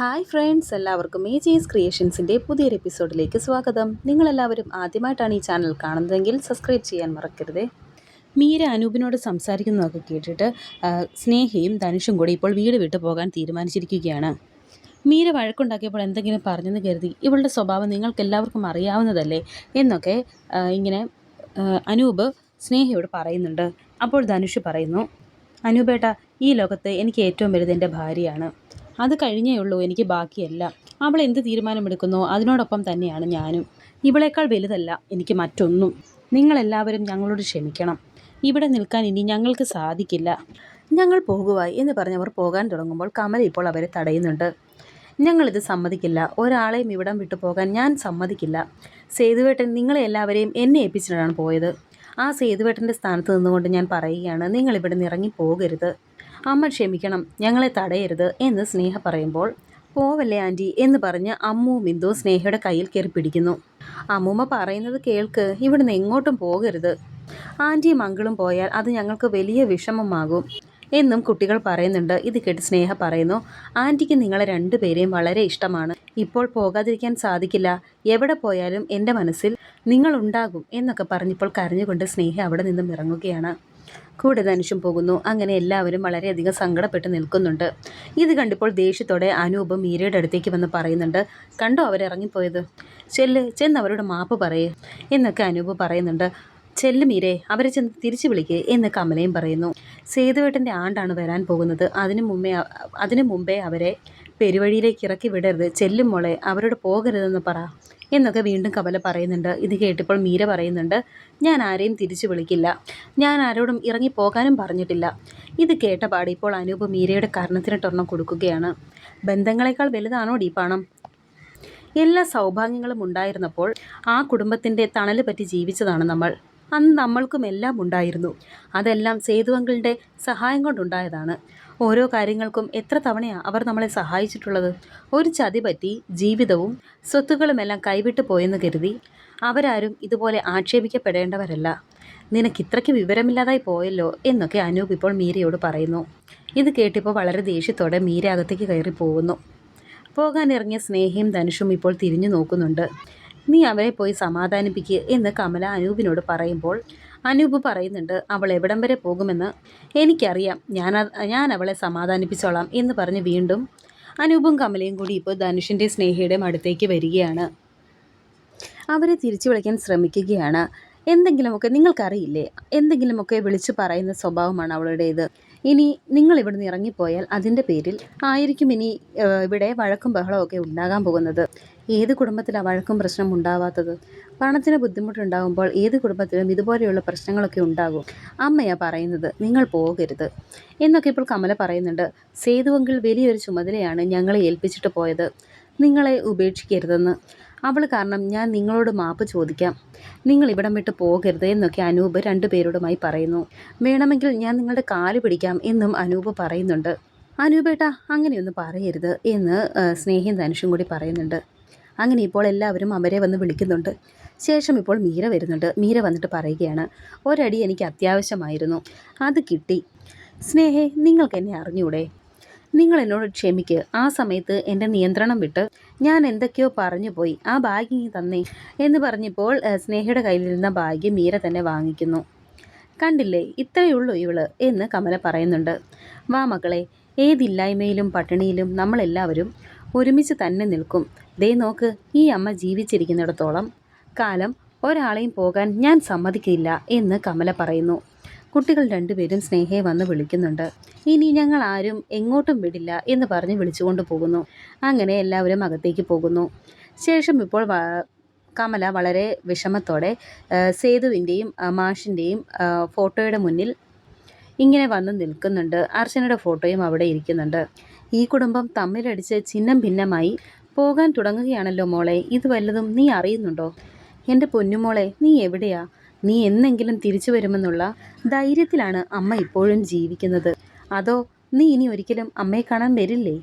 Hi friends എല്ലാവർക്കും ഈ ജീസ് ക്രിയേഷൻസിന്റെ പുതിയൊരു എപ്പിസോഡിലേക്ക് സ്വാഗതം. നിങ്ങളെല്ലാവരും ആദ്യമായിട്ടാണ് ഈ ചാനൽ കാണുന്നതെങ്കിൽ സബ്സ്ക്രൈബ് ചെയ്യാൻ മറക്കരുത്. മീര അനൂപിനോട് സംസാരിക്കുന്നതൊക്കെ കേട്ടിട്ട് സ്നേഹയും ധനുഷും കൂടി ഇപ്പോൾ വീട് വിട്ടു പോകാൻ തീരുമാനിച്ചിരിക്കുകയാണ്. മീര വഴക്കുണ്ടാക്കിയപ്പോൾ എന്തെങ്കിലും പറഞ്ഞെന്ന് കരുതി ഇവളുടെ സ്വഭാവം നിങ്ങൾക്ക് എല്ലാവർക്കും അറിയാവുന്നതല്ലേ എന്നൊക്കെ ഇങ്ങനെ അനൂപ് സ്നേഹയോട് പറയുന്നുണ്ട്. അപ്പോൾ ധനുഷ് പറയുന്നു അനൂപേട്ട ഈ ലോകത്ത് എനിക്ക് ഏറ്റവും വലുത് എന്റെ ഭാര്യയാണ്. അത് കഴിഞ്ഞേ ഉള്ളൂ എനിക്ക് ബാക്കിയെല്ലാം. അവൾ എന്ത് തീരുമാനമെടുക്കുന്നോ? അതിനോടൊപ്പം തന്നെയാണ് ഞാനും. ഇവളേക്കാൾ വലുതല്ല എനിക്ക് മറ്റൊന്നും. നിങ്ങളെല്ലാവരും ഞങ്ങളോട് ക്ഷമിക്കണം. ഇവിടെ നിൽക്കാൻ ഇനി ഞങ്ങൾക്ക് സാധിക്കില്ല. ഞങ്ങൾ പോകുവായി എന്ന് പറഞ്ഞവർ പോകാൻ തുടങ്ങുമ്പോൾ കമൽ ഇപ്പോൾ അവരെ തടയുന്നുണ്ട്. ഞങ്ങളിത് സമ്മതിക്കില്ല. ഒരാളെയും ഇവിടം വിട്ടു പോകാൻ ഞാൻ സമ്മതിക്കില്ല. സേതുവേട്ടൻ നിങ്ങളെ എല്ലാവരെയും എന്നെ ഏൽപ്പിച്ചിട്ടാണ് പോയത്. ആ സേതുവേട്ടന്റെ സ്ഥാനത്ത് നിന്നുകൊണ്ട് ഞാൻ പറയുകയാണ് നിങ്ങളിവിടെ നിന്ന് ഇറങ്ങി പോകരുത്. അമ്മ ക്ഷമിക്കണം ഞങ്ങളെ തടയരുത് എന്ന് സ്നേഹ പറയുമ്പോൾ പോവല്ലേ ആന്റി എന്ന് പറഞ്ഞ് അമ്മു ബിന്ദു സ്നേഹയുടെ കയ്യിൽ കയറി പിടിക്കുന്നു. അമ്മൂമ്മ പറയുന്നത് കേൾക്ക് ഇവിടുന്ന് എങ്ങോട്ടും പോകരുത്. ആന്റിയും മംഗളും പോയാൽ അത് ഞങ്ങൾക്ക് വലിയ വിഷമമാകും എന്നും കുട്ടികൾ പറയുന്നുണ്ട്. ഇത് കേട്ട് സ്നേഹ പറയുന്നു ആന്റിക്ക് നിങ്ങളെ രണ്ടുപേരെയും വളരെ ഇഷ്ടമാണ്. ഇപ്പോൾ പോകാതിരിക്കാൻ സാധിക്കില്ല. എവിടെ പോയാലും എന്റെ മനസ്സിൽ നിങ്ങളുണ്ടാകും എന്നൊക്കെ പറഞ്ഞിപ്പോൾ കരഞ്ഞുകൊണ്ട് സ്നേഹ അവിടെ നിന്നും ഇറങ്ങുകയാണ്. കൂടെ ധനുഷും പോകുന്നു. അങ്ങനെ എല്ലാവരും വളരെയധികം സങ്കടപ്പെട്ട് നിൽക്കുന്നുണ്ട്. ഇത് കണ്ടിപ്പോൾ ദേഷ്യത്തോടെ അനൂപ് മീരയുടെ അടുത്തേക്ക് വന്ന് പറയുന്നുണ്ട് കണ്ടോ അവരിറങ്ങിപ്പോയത് ചെല്ല് ചെന്ന് അവരോട് മാപ്പ് പറയേ എന്നൊക്കെ അനൂപ് പറയുന്നുണ്ട്. ചെല്ല് മീരെ അവരെ ചെന്ന് തിരിച്ചു വിളിക്ക് എന്ന് കമലയും പറയുന്നു. സേതുവേട്ടന്റെ ആണ്ടാണ് വരാൻ പോകുന്നത്. അതിനു മുമ്പേ അതിനു മുമ്പേ അവരെ പെരുവഴിയിലേക്ക് ഇറക്കി വിടരുത്. ചെല്ലും മോളെ അവരോട് പോകരുതെന്ന് പറ. എന്നൊക്കെ വീണ്ടും കമല പറയുന്നുണ്ട്. ഇത് കേട്ടിപ്പോൾ മീര പറയുന്നുണ്ട് ഞാൻ ആരെയും തിരിച്ചു വിളിക്കില്ല. ഞാൻ ആരോടും ഇറങ്ങി പോകാനും പറഞ്ഞിട്ടില്ല. ഇത് കേട്ട പാടി ഇപ്പോൾ അനൂപ് മീരയുടെ കർണത്തിനിട്ടൊരെണ്ണം കൊടുക്കുകയാണ്. ബന്ധങ്ങളെക്കാൾ വലുതാണോ ഈ പണം? എല്ലാ സൗഭാഗ്യങ്ങളും ഉണ്ടായിരുന്നപ്പോൾ ആ കുടുംബത്തിന്റെ തണൽ പറ്റി ജീവിച്ചതാണ് നമ്മൾ. അന്ന് നമ്മൾക്കും എല്ലാം ഉണ്ടായിരുന്നു. അതെല്ലാം സേതുവങ്കളുടെ സഹായം കൊണ്ടുണ്ടായതാണ്. ഓരോ കാര്യങ്ങൾക്കും എത്ര തവണയാണ് അവർ നമ്മളെ സഹായിച്ചിട്ടുള്ളത്? ഒരു ചതി പറ്റി ജീവിതവും സ്വത്തുക്കളുമെല്ലാം കൈവിട്ടു പോയെന്ന് കരുതി അവരാരും ഇതുപോലെ ആക്ഷേപിക്കപ്പെടേണ്ടവരല്ല. നിനക്ക് ഇത്രയ്ക്ക് വിവരമില്ലാതായി പോയല്ലോ എന്നൊക്കെ അനൂപ് ഇപ്പോൾ മീരയോട് പറയുന്നു. ഇത് കേട്ടിപ്പോൾ വളരെ ദേഷ്യത്തോടെ മീര അകത്തേക്ക് കയറി പോകുന്നു പോകാനിറങ്ങിയ സ്നേഹയും ധനുഷും ഇപ്പോൾ തിരിഞ്ഞു നോക്കുന്നുണ്ട്. നീ അവരെ പോയി സമാധാനിപ്പിക്കുക എന്ന് കമല അനൂപിനോട് പറയുമ്പോൾ അനൂപ് പറയുന്നുണ്ട് അവൾ എവിടം വരെ പോകുമെന്ന്? എനിക്കറിയാം. ഞാൻ ഞാൻ അവളെ സമാധാനിപ്പിച്ചോളാം എന്ന് പറഞ്ഞ് വീണ്ടും അനൂപും കമലയും കൂടി ഇപ്പോൾ ധനുഷിന്റെ സ്നേഹയുടെ അടുത്തേക്ക് വരികയാണ്. അവരെ തിരിച്ചു വിളിക്കാൻ ശ്രമിക്കുകയാണ്. എന്തെങ്കിലുമൊക്കെ നിങ്ങൾക്കറിയില്ലേ? എന്തെങ്കിലുമൊക്കെ വിളിച്ചു പറയുന്ന സ്വഭാവമാണ് അവളുടേത്. ഇനി നിങ്ങൾ ഇവിടുന്ന് ഇറങ്ങിപ്പോയാൽ അതിന്റെ പേരിൽ ആയിരിക്കും ഇനി ഇവിടെ വഴക്കും ബഹളവും ഒക്കെ ഉണ്ടാകാൻ പോകുന്നത്. ഏത് കുടുംബത്തിലാണ് വഴക്കും പ്രശ്നം ഉണ്ടാവാത്തത്? പണത്തിന് ബുദ്ധിമുട്ടുണ്ടാകുമ്പോൾ ഏത് കുടുംബത്തിലും ഇതുപോലെയുള്ള പ്രശ്നങ്ങളൊക്കെ ഉണ്ടാകും. അമ്മയാ പറയുന്നത് നിങ്ങൾ പോകരുത്. എന്നൊക്കെ ഇപ്പോൾ കമല പറയുന്നുണ്ട്. സേതുവെങ്കിൽ വലിയൊരു ചുമതലയാണ് ഞങ്ങളെ ഏൽപ്പിച്ചിട്ട് പോയത്. നിങ്ങളെ ഉപേക്ഷിക്കരുതെന്ന്. അവൾ കാരണം ഞാൻ നിങ്ങളോട് മാപ്പ് ചോദിക്കാം. നിങ്ങൾ ഇവിടം വിട്ട് പോകരുത് എന്നൊക്കെ അനൂപ് രണ്ടുപേരോടുമായി പറയുന്നു. വേണമെങ്കിൽ ഞാൻ നിങ്ങളുടെ കാൽ പിടിക്കാം എന്നും അനൂപ് പറയുന്നുണ്ട്. അനൂപേട്ട അങ്ങനെയൊന്നും പറയരുത് എന്ന് സ്നേഹിയും ധനുഷും കൂടി പറയുന്നുണ്ട്. അങ്ങനെ ഇപ്പോൾ എല്ലാവരും അവരെ വന്ന് വിളിക്കുന്നുണ്ട്. ശേഷം ഇപ്പോൾ മീര വരുന്നുണ്ട്. മീര വന്നിട്ട് പറയുകയാണ് ഒരടി എനിക്ക് അത്യാവശ്യമായിരുന്നു. അത് കിട്ടി. സ്നേഹേ നിങ്ങൾക്ക് എന്നെ അറിഞ്ഞൂടെ? നിങ്ങൾ എന്നോട് ക്ഷമിക്ക്. ആ സമയത്ത് എന്റെ നിയന്ത്രണം വിട്ട് ഞാൻ എന്തൊക്കെയോ പറഞ്ഞു പോയി. ആ ബാഗ് നീ തന്നേ എന്ന് പറഞ്ഞപ്പോൾ സ്നേഹയുടെ കയ്യിലിരുന്ന ബാഗ് മീര തന്നെ വാങ്ങിക്കുന്നു. കണ്ടില്ലേ ഇത്രയേ ഉള്ളൂ ഇവൾ എന്ന് കമല പറയുന്നുണ്ട്. വാ മക്കളെ ഏതില്ലായ്മയിലും പട്ടിണിയിലും നമ്മളെല്ലാവരും ഒരുമിച്ച് തന്നെ നിൽക്കും. ദേ നോക്ക് ഈ അമ്മ ജീവിച്ചിരിക്കുന്നിടത്തോളം കാലം ഒരാളെയും പോകാൻ ഞാൻ സമ്മതിക്കില്ല എന്ന് കമല പറയുന്നു. കുട്ടികൾ രണ്ടുപേരും സ്നേഹയെ വന്ന് വിളിക്കുന്നുണ്ട്. ഇനി ഞങ്ങൾ ആരും എങ്ങോട്ടും വിടില്ല എന്ന് പറഞ്ഞ് വിളിച്ചുകൊണ്ട് പോകുന്നു. അങ്ങനെ എല്ലാവരും അകത്തേക്ക് പോകുന്നു. ശേഷം ഇപ്പോൾ കമല വളരെ വിഷമത്തോടെ സേതുവിന്റെയും മാഷിന്റെയും ഫോട്ടോയുടെ മുന്നിൽ ഇങ്ങനെ വന്ന് നിൽക്കുന്നുണ്ട്. അർച്ചനയുടെ ഫോട്ടോയും അവിടെ ഇരിക്കുന്നുണ്ട്. ഈ കുടുംബം തമ്മിലടിച്ച് ചിഹ്നം ഭിന്നമായി പോകാൻ തുടങ്ങുകയാണല്ലോ മോളെ. ഇത് വല്ലതും നീ അറിയുന്നുണ്ടോ? എന്റെ പൊന്നുമോളെ നീ എവിടെയാ? നീ എന്നെങ്കിലും തിരിച്ചു വരുമെന്നുള്ള ധൈര്യത്തിലാണ് അമ്മ ഇപ്പോഴും ജീവിക്കുന്നത്. അതോ നീ ഇനി ഒരിക്കലും അമ്മയെ കാണാൻ വരില്ലേ?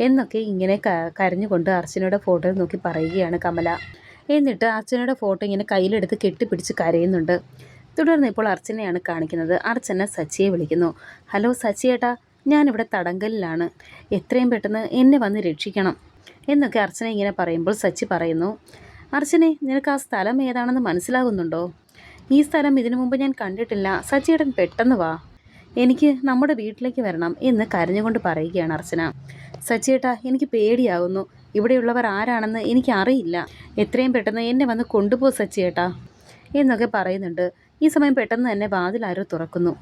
എന്നൊക്കെ ഇങ്ങനെ കരഞ്ഞുകൊണ്ട് അർച്ചനയുടെ ഫോട്ടോ നോക്കി പറയുകയാണ് കമല. എന്നിട്ട് അർച്ചനയുടെ ഫോട്ടോ ഇങ്ങനെ കയ്യിലെടുത്ത് കെട്ടിപ്പിടിച്ച് കരയുന്നുണ്ട്. തുടർന്ന് ഇപ്പോൾ അർച്ചനയാണ് കാണിക്കുന്നത്. അർച്ചന സച്ചിയെ വിളിക്കുന്നു. ഹലോ സച്ചിയേട്ടാ ഞാനിവിടെ തടങ്കലിലാണ്. എത്രയും പെട്ടെന്ന് എന്നെ വന്ന് രക്ഷിക്കണം. എന്നൊക്കെ അർച്ചന ഇങ്ങനെ പറയുമ്പോൾ സച്ചി പറയുന്നു. അർച്ചനെ നിനക്ക് ആ സ്ഥലം ഏതാണെന്ന് മനസ്സിലാകുന്നുണ്ടോ? ഈ സ്ഥലം ഇതിനു മുമ്പ് ഞാൻ കണ്ടിട്ടില്ല. സച്ചിയേട്ടൻ പെട്ടെന്ന് വാ. എനിക്ക് നമ്മുടെ വീട്ടിലേക്ക് വരണം എന്ന് കരഞ്ഞുകൊണ്ട് പറയുകയാണ് അർച്ചന. സച്ചിയേട്ടാ എനിക്ക് പേടിയാകുന്നു ഇവിടെയുള്ളവർ ആരാണെന്ന് എനിക്ക് അറിയില്ല എത്രയും പെട്ടെന്ന് എന്നെ വന്ന് കൊണ്ടുപോ സച്ചിയേട്ടാ എന്നൊക്കെ പറയുന്നുണ്ട്. ഈ സമയം പെട്ടെന്ന് തന്നെ വാതിൽ ആരോ തുറക്കുന്നു.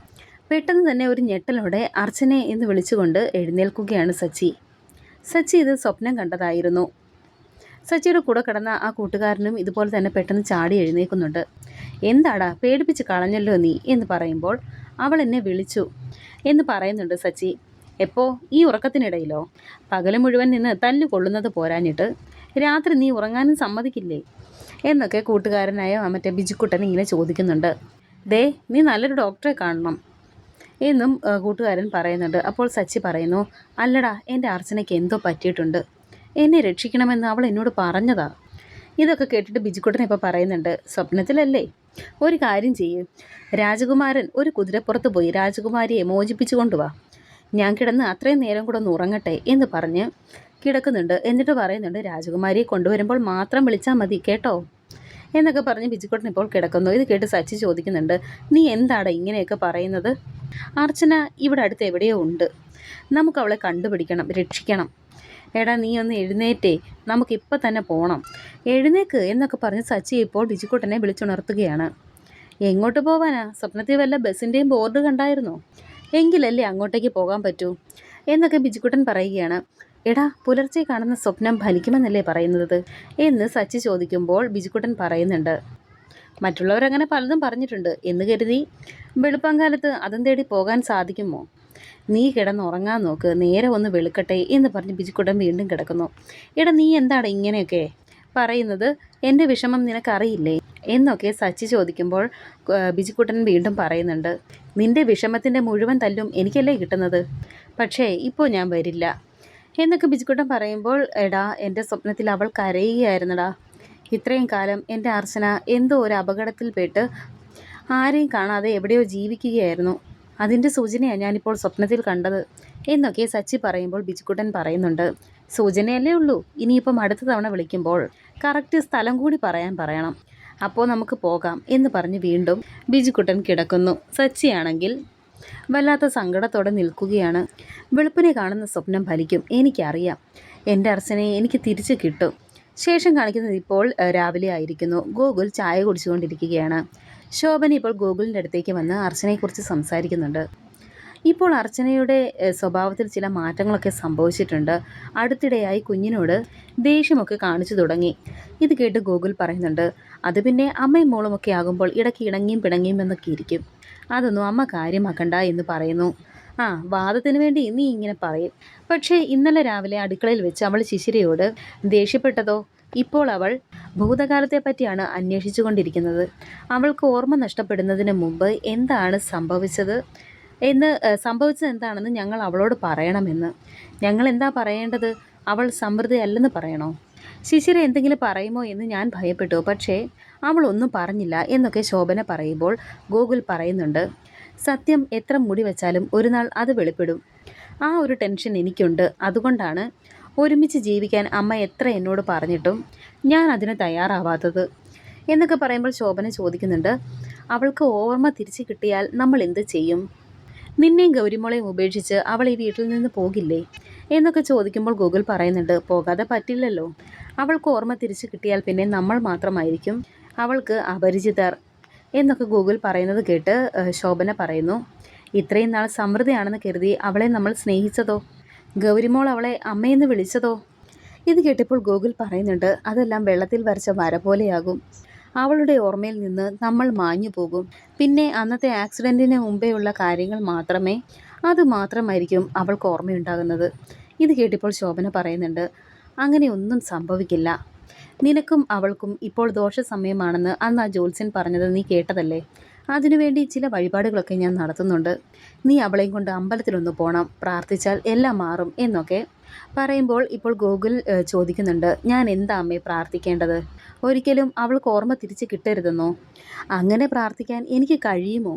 പെട്ടെന്ന് തന്നെ ഒരു ഞെട്ടലോടെ അർച്ചനെ എന്ന് വിളിച്ചുകൊണ്ട് എഴുന്നേൽക്കുകയാണ് സച്ചി. സച്ചി ഇത് സ്വപ്നം കണ്ടതായിരുന്നു. സച്ചിയുടെ കൂടെ കിടന്ന ആ കൂട്ടുകാരനും ഇതുപോലെ തന്നെ പെട്ടെന്ന് ചാടി എഴുന്നേൽക്കുന്നുണ്ട്. എന്താടാ പേടിപ്പിച്ച് കളഞ്ഞല്ലോ നീ? എന്ന് പറയുമ്പോൾ അവൾ എന്നെ വിളിച്ചു. എന്ന് പറയുന്നുണ്ട് സച്ചി. എപ്പോ ഈ ഉറക്കത്തിനിടയിലോ? പകൽ മുഴുവൻ നിന്ന് തല്ലു കൊള്ളുന്നത് പോരാഞ്ഞിട്ട് രാത്രി നീ ഉറങ്ങാനും സമ്മതിക്കില്ലേ? എന്നൊക്കെ കൂട്ടുകാരനായ മറ്റേ ബിജുക്കുട്ടൻ ഇങ്ങനെ ചോദിക്കുന്നുണ്ട്. ദേ നീ നല്ലൊരു ഡോക്ടറെ കാണണം. എന്നും കൂട്ടുകാരൻ പറയുന്നുണ്ട്. അപ്പോൾ സച്ചി പറയുന്നു അല്ലടാ എന്റെ അർച്ചനയ്ക്ക് എന്തോ പറ്റിയിട്ടുണ്ട്. എന്നെ രക്ഷിക്കണമെന്ന് അവൾ എന്നോട് പറഞ്ഞതാ. ഇതൊക്കെ കേട്ടിട്ട് ബിജുക്കുട്ടൻ ഇപ്പോൾ പറയുന്നുണ്ട് സ്വപ്നത്തിലല്ലേ? ഒരു കാര്യം ചെയ്യ്. രാജകുമാരൻ ഒരു കുതിരപ്പുറത്ത് പോയി രാജകുമാരിയെ മോചിപ്പിച്ചു കൊണ്ടുവാ. ഞാൻ കിടന്ന് അത്രയും നേരം കൂടെ ഒന്ന് ഉറങ്ങട്ടെ എന്ന് പറഞ്ഞ് കിടക്കുന്നുണ്ട്. എന്നിട്ട് പറയുന്നുണ്ട് രാജകുമാരിയെ കൊണ്ടുവരുമ്പോൾ മാത്രം വിളിച്ചാൽ മതി കേട്ടോ? എന്നൊക്കെ പറഞ്ഞ് ബിജുക്കുട്ടൻ ഇപ്പോൾ കിടക്കുന്നു. ഇത് കേട്ട് സച്ചി ചോദിക്കുന്നുണ്ട് നീ എന്താണ് ഇങ്ങനെയൊക്കെ പറയുന്നത്? അർച്ചന ഇവിടെ അടുത്ത് എവിടെയോ ഉണ്ട്. നമുക്ക് അവളെ കണ്ടുപിടിക്കണം രക്ഷിക്കണം. എടാ നീ ഒന്ന് എഴുന്നേറ്റേ. നമുക്കിപ്പോൾ തന്നെ പോകണം എഴുന്നേക്ക് എന്നൊക്കെ പറഞ്ഞ് സച്ചി ഇപ്പോൾ ഡിജിക്കുട്ടനെ വിളിച്ചുണർത്തുകയാണ്. എങ്ങോട്ട് പോവാനാ? സ്വപ്നത്തിൽ വല്ല ബസ്സിന്റെയും ബോർഡ് കണ്ടായിരുന്നോ? എങ്കിലല്ലേ അങ്ങോട്ടേക്ക് പോകാൻ പറ്റൂ? എന്നൊക്കെ ബിജിക്കുട്ടൻ പറയുകയാണ്. എടാ പുലർച്ചെ കാണുന്ന സ്വപ്നം ഫലിക്കുമെന്നല്ലേ പറയുന്നത്? എന്ന് സച്ചി ചോദിക്കുമ്പോൾ ബിജിക്കുട്ടൻ പറയുന്നുണ്ട്. മറ്റുള്ളവരങ്ങനെ പലതും പറഞ്ഞിട്ടുണ്ട്. എന്ന് കരുതി. വെളുപ്പം കാലത്ത് അതും തേടി പോകാൻ സാധിക്കുമോ? നീ കിടന്ന് ഉറങ്ങാൻ നോക്ക് നേരെ ഒന്ന് വെളുക്കട്ടെ എന്ന് പറഞ്ഞ് ബിജിക്കുടൻ വീണ്ടും കിടക്കുന്നു. എടാ നീ എന്താണ് ഇങ്ങനെയൊക്കെ പറയുന്നത്? എന്റെ വിഷമം നിനക്കറിയില്ലേ? എന്നൊക്കെ സച്ചി ചോദിക്കുമ്പോൾ ബിജിക്കുട്ടൻ വീണ്ടും പറയുന്നുണ്ട്. നിന്റെ വിഷമത്തിന്റെ മുഴുവൻ തല്ലും എനിക്കല്ലേ കിട്ടുന്നത്? പക്ഷേ ഇപ്പോൾ ഞാൻ വരില്ല. എന്നൊക്കെ ബിജിക്കുട്ടൻ പറയുമ്പോൾ എടാ എന്റെ സ്വപ്നത്തിൽ അവൾ കരയുകയായിരുന്നടാ. ഇത്രയും കാലം എന്റെ അർച്ചന എന്തോ ഒരു അപകടത്തിൽപ്പെട്ട് ആരെയും കാണാതെ എവിടെയോ ജീവിക്കുകയായിരുന്നു. അതിന്റെ സൂചനയാണ് ഞാനിപ്പോൾ സ്വപ്നത്തിൽ കണ്ടത്. എന്നൊക്കെ സച്ചി പറയുമ്പോൾ ബിജുക്കുട്ടൻ പറയുന്നുണ്ട്. സൂചനയല്ലേ ഉള്ളൂ. ഇനിയിപ്പം അടുത്ത തവണ വിളിക്കുമ്പോൾ കറക്റ്റ് സ്ഥലം കൂടി പറയാൻ പറയണം. അപ്പോൾ നമുക്ക് പോകാം എന്ന് പറഞ്ഞ് വീണ്ടും ബിജുക്കുട്ടൻ കിടക്കുന്നു. സച്ചിയാണെങ്കിൽ വല്ലാത്ത സങ്കടത്തോടെ നിൽക്കുകയാണ്. വെളുപ്പിനെ കാണുന്ന സ്വപ്നം ഫലിക്കും. എനിക്കറിയാം. എന്റെ അർച്ചനയെ എനിക്ക് തിരിച്ചു കിട്ടും. ശേഷം കാണിക്കുന്നത് ഇപ്പോൾ രാവിലെ ആയിരിക്കുന്നു. ഗോകുൽ ചായ കുടിച്ചുകൊണ്ടിരിക്കുകയാണ്. ശോഭന ഇപ്പോൾ ഗോകുലിന്റെ അടുത്തേക്ക് വന്ന് അർച്ചനയെക്കുറിച്ച് സംസാരിക്കുന്നുണ്ട്. ഇപ്പോൾ അർച്ചനയുടെ സ്വഭാവത്തിൽ ചില മാറ്റങ്ങളൊക്കെ സംഭവിച്ചിട്ടുണ്ട്. അടുത്തിടെയായി കുഞ്ഞിനോട് ദേഷ്യമൊക്കെ കാണിച്ചു തുടങ്ങി. ഇത് കേട്ട് ഗോകുൽ പറയുന്നുണ്ട് അത് പിന്നെ അമ്മയും മോളും ഒക്കെ ആകുമ്പോൾ ഇടയ്ക്ക് ഇണങ്ങിയും പിണങ്ങിയും എന്നൊക്കെ ഇരിക്കും. അതൊന്നും അമ്മ കാര്യമാക്കണ്ട എന്ന് പറയുന്നു. ആ വാദത്തിന് വേണ്ടി നീ ഇങ്ങനെ പറയും. പക്ഷേ ഇന്നലെ രാവിലെ അടുക്കളയിൽ വെച്ച് അവൾ ശിശിരയോട് ദേഷ്യപ്പെട്ടതോ? ഇപ്പോൾ അവൾ ഭൂതകാലത്തെപ്പറ്റിയാണ് അന്വേഷിച്ചു കൊണ്ടിരിക്കുന്നത് അവൾക്ക് ഓർമ്മ നഷ്ടപ്പെടുന്നതിന് മുമ്പ് എന്താണ് സംഭവിച്ചത്? എന്ന് സംഭവിച്ചത് എന്താണെന്ന് ഞങ്ങൾ അവളോട് പറയണമെന്ന്. ഞങ്ങൾ എന്താ പറയേണ്ടത്? അവൾ സമൃദ്ധയല്ലെന്ന് പറയണോ? ശിശിര എന്തെങ്കിലും പറയുമോ എന്ന് ഞാൻ ഭയപ്പെട്ടു. പക്ഷേ അവൾ ഒന്നും പറഞ്ഞില്ല എന്നൊക്കെ ശോഭന പറയുമ്പോൾ ഗോകുൽ പറയുന്നുണ്ട് സത്യം എത്ര മുടി വെച്ചാലും ഒരു നാൾ അത് വെളിപ്പെടും. ആ ഒരു ടെൻഷൻ എനിക്കുണ്ട്. അതുകൊണ്ടാണ് ഒരുമിച്ച് ജീവിക്കാൻ അമ്മ എത്ര എന്നോട് പറഞ്ഞിട്ടും ഞാൻ അതിന് തയ്യാറാവാത്തത്. എന്നൊക്കെ പറയുമ്പോൾ ശോഭന ചോദിക്കുന്നുണ്ട് അവൾക്ക് ഓർമ്മ തിരിച്ചു കിട്ടിയാൽ നമ്മൾ എന്ത് ചെയ്യും? നിന്നെയും ഗൗരിമോളെയും ഉപേക്ഷിച്ച് അവൾ ഈ വീട്ടിൽ നിന്ന് പോകില്ലേ? എന്നൊക്കെ ചോദിക്കുമ്പോൾ ഗൂഗിൾ പറയുന്നുണ്ട് പോകാതെ പറ്റില്ലല്ലോ. അവൾക്ക് ഓർമ്മ തിരിച്ചു കിട്ടിയാൽ പിന്നെ നമ്മൾ മാത്രമായിരിക്കും. അവൾക്ക് അപരിചിതർ. എന്നൊക്കെ ഗൂഗിൾ പറയുന്നത് കേട്ട് ശോഭന പറയുന്നു ഇത്രയും നാൾ സമൃദ്ധിയാണെന്ന് കരുതി അവളെ നമ്മൾ സ്നേഹിച്ചതോ? ഗൗരിമോൾ അവളെ അമ്മയെന്ന് വിളിച്ചതോ? ഇത് കേട്ടപ്പോൾ ഗൂഗിൾ പറയുന്നുണ്ട് അതെല്ലാം വെള്ളത്തിൽ വരച്ച വര പോലെയാകും. അവളുടെ ഓർമ്മയിൽ നിന്ന് നമ്മൾ മാഞ്ഞു പോകും. പിന്നെ അന്നത്തെ ആക്സിഡന്റിന് മുമ്പേ ഉള്ള കാര്യങ്ങൾ മാത്രമേ അത് മാത്രമായിരിക്കും അവൾക്ക് ഓർമ്മയുണ്ടാകുന്നത്. ഇത് കേട്ടിപ്പോൾ ശോഭന പറയുന്നുണ്ട് അങ്ങനെ ഒന്നും സംഭവിക്കില്ല. നിനക്കും അവൾക്കും ഇപ്പോൾ ദോഷ സമയമാണെന്ന് അന്ന് ആ ജോത്സ്യൻ പറഞ്ഞത് നീ കേട്ടതല്ലേ? അതിനുവേണ്ടി ചില വഴിപാടുകളൊക്കെ ഞാൻ നടത്തുന്നുണ്ട്. നീ അവളെയും കൊണ്ട് അമ്പലത്തിലൊന്ന് പോകണം പ്രാർത്ഥിച്ചാൽ എല്ലാം മാറും എന്നൊക്കെ പറയുമ്പോൾ ഇപ്പോൾ ഗൂഗിൾ ചോദിക്കുന്നുണ്ട്. ഞാൻ എന്താ അമ്മേ പ്രാർത്ഥിക്കേണ്ടത്? ഒരിക്കലും അവൾക്ക് ഓർമ്മ തിരിച്ച് കിട്ടരുതെന്നോ? അങ്ങനെ പ്രാർത്ഥിക്കാൻ എനിക്ക് കഴിയുമോ?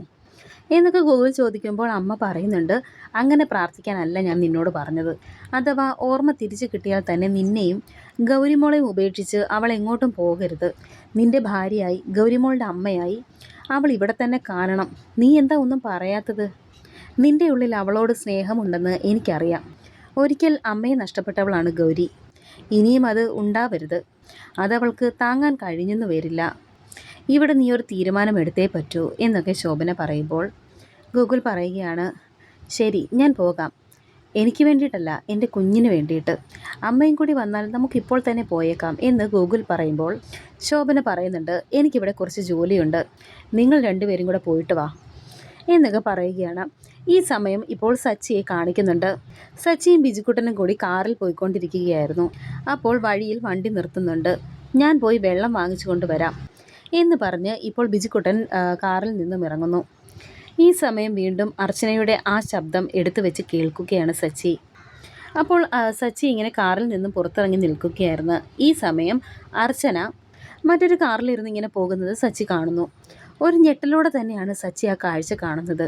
എന്നൊക്കെ ഗൂഗിൾ ചോദിക്കുമ്പോൾ അമ്മ പറയുന്നുണ്ട് അങ്ങനെ പ്രാർത്ഥിക്കാനല്ല ഞാൻ നിന്നോട് പറഞ്ഞത്. അഥവാ ഓർമ്മ തിരിച്ചു കിട്ടിയാൽ തന്നെ നിന്നെയും ഗൗരിമോളെയും ഉപേക്ഷിച്ച് അവൾ എങ്ങോട്ടും പോകരുത്. നിന്റെ ഭാര്യയായി ഗൗരിമോളുടെ അമ്മയായി അവൾ ഇവിടെ തന്നെ കാണണം. നീ എന്താ ഒന്നും പറയാത്തത്? നിന്റെ ഉള്ളിൽ അവളോട് സ്നേഹമുണ്ടെന്ന് എനിക്കറിയാം. ഒരിക്കൽ അമ്മയെ നഷ്ടപ്പെട്ടവളാണ് ഗൗരി. ഇനിയും അത് ഉണ്ടാവരുത്. അതവൾക്ക് താങ്ങാൻ കഴിഞ്ഞെന്ന് വരില്ല. ഇവിടെ നീ ഒരു തീരുമാനം എടുത്തേ പറ്റൂ എന്നൊക്കെ ശോഭന പറയുമ്പോൾ ഗൂഗിൾ പറയുകയാണ് ശരി ഞാൻ പോകാം. എനിക്ക് വേണ്ടിയിട്ടല്ല എന്റെ കുഞ്ഞിന് വേണ്ടിയിട്ട്. അമ്മയും കൂടി വന്നാൽ നമുക്കിപ്പോൾ തന്നെ പോയേക്കാം എന്ന് ഗൂഗിൾ പറയുമ്പോൾ ശോഭന പറയുന്നുണ്ട് എനിക്കിവിടെ കുറച്ച് ജോലിയുണ്ട്. നിങ്ങൾ രണ്ടുപേരും കൂടെ പോയിട്ട് വാ എന്നൊക്കെ പറയുകയാണ്. ഈ സമയം ഇപ്പോൾ സച്ചിയെ കാണിക്കുന്നുണ്ട്. സച്ചിയും ബിജുക്കുട്ടനും കൂടി കാറിൽ പോയിക്കൊണ്ടിരിക്കുകയായിരുന്നു. അപ്പോൾ വഴിയിൽ വണ്ടി നിർത്തുന്നുണ്ട്. ഞാൻ പോയി വെള്ളം വാങ്ങിച്ചു കൊണ്ടുവരാം എന്ന് പറഞ്ഞ് ഇപ്പോൾ ബിജിക്കുട്ടൻ കാറിൽ നിന്നും ഇറങ്ങുന്നു. ഈ സമയം വീണ്ടും അർച്ചനയുടെ ആ ശബ്ദം എടുത്തു വെച്ച് കേൾക്കുകയാണ് സച്ചി. അപ്പോൾ സച്ചി ഇങ്ങനെ കാറിൽ നിന്നും പുറത്തിറങ്ങി നിൽക്കുകയായിരുന്നു. ഈ സമയം അർച്ചന മറ്റൊരു കാറിലിരുന്ന് ഇങ്ങനെ പോകുന്നത് സച്ചി കാണുന്നു. ഒരു ഞെട്ടലോടെ തന്നെയാണ് സച്ചി ആ കാഴ്ച കാണുന്നത്.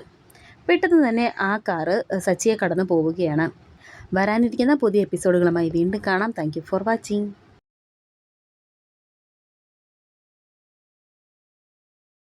പെട്ടെന്ന് തന്നെ ആ കാറ് സച്ചിയെ കടന്നു പോവുകയാണ്. വരാനിരിക്കുന്ന പുതിയ എപ്പിസോഡുകളുമായി വീണ്ടും കാണാം. Thank for watching